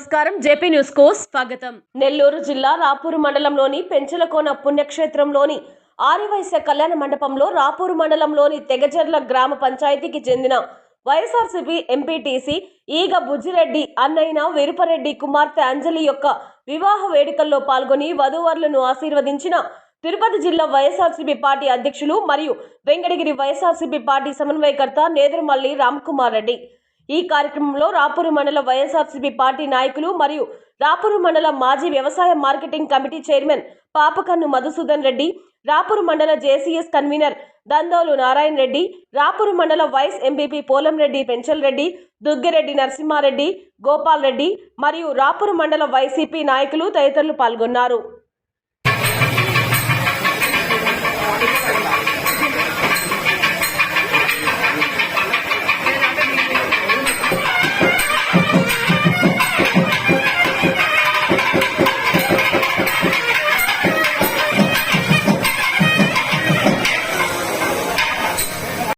నమస్కారం. జేపీ న్యూస్కు స్వాగతం. నెల్లూరు జిల్లా రాపూరు మండలంలోని పెంచలకోన పుణ్యక్షేత్రంలోని ఆర్యవైశ్య కళ్యాణ మండపంలో రాపూరు మండలంలోని తెగజర్ల గ్రామ పంచాయతీకి చెందిన వైఎస్ఆర్సీపీ ఎంపీటీసీ ఈగ బుజ్జిరెడ్డి అన్నయ్య వీరపరెడ్డి కుమార్తె అంజలి యొక్క వివాహ వేడుకల్లో పాల్గొని వధూవరులను ఆశీర్వదించిన తిరుపతి జిల్లా వైఎస్ఆర్సీపీ పార్టీ అధ్యక్షులు మరియు వెంకటగిరి వైఎస్ఆర్సీపీ పార్టీ సమన్వయకర్త నేదురుమల్లి రామ్కుమార్ రెడ్డి. ఈ కార్యక్రమంలో రాపూరు మండల వైఎస్ఆర్సీపీ పార్టీ నాయకులు మరియు రాపూరు మండల మాజీ వ్యవసాయ marketing committee chairman Papakannu Madhusudan Reddy Rapur మండల జేసీఎస్ కన్వీనర్ దందోలు నారాయణ రెడ్డి రాపూరు మండల వైస్ ఎంపీపీ పోలంరెడ్డి పెంచల్ రెడ్డి దుగ్గిరెడ్డి నరసింహారెడ్డి గోపాల్ రెడ్డి మరియు రాపూరు మండల వైసీపీ నాయకులు తదితరులు పాల్గొన్నారు.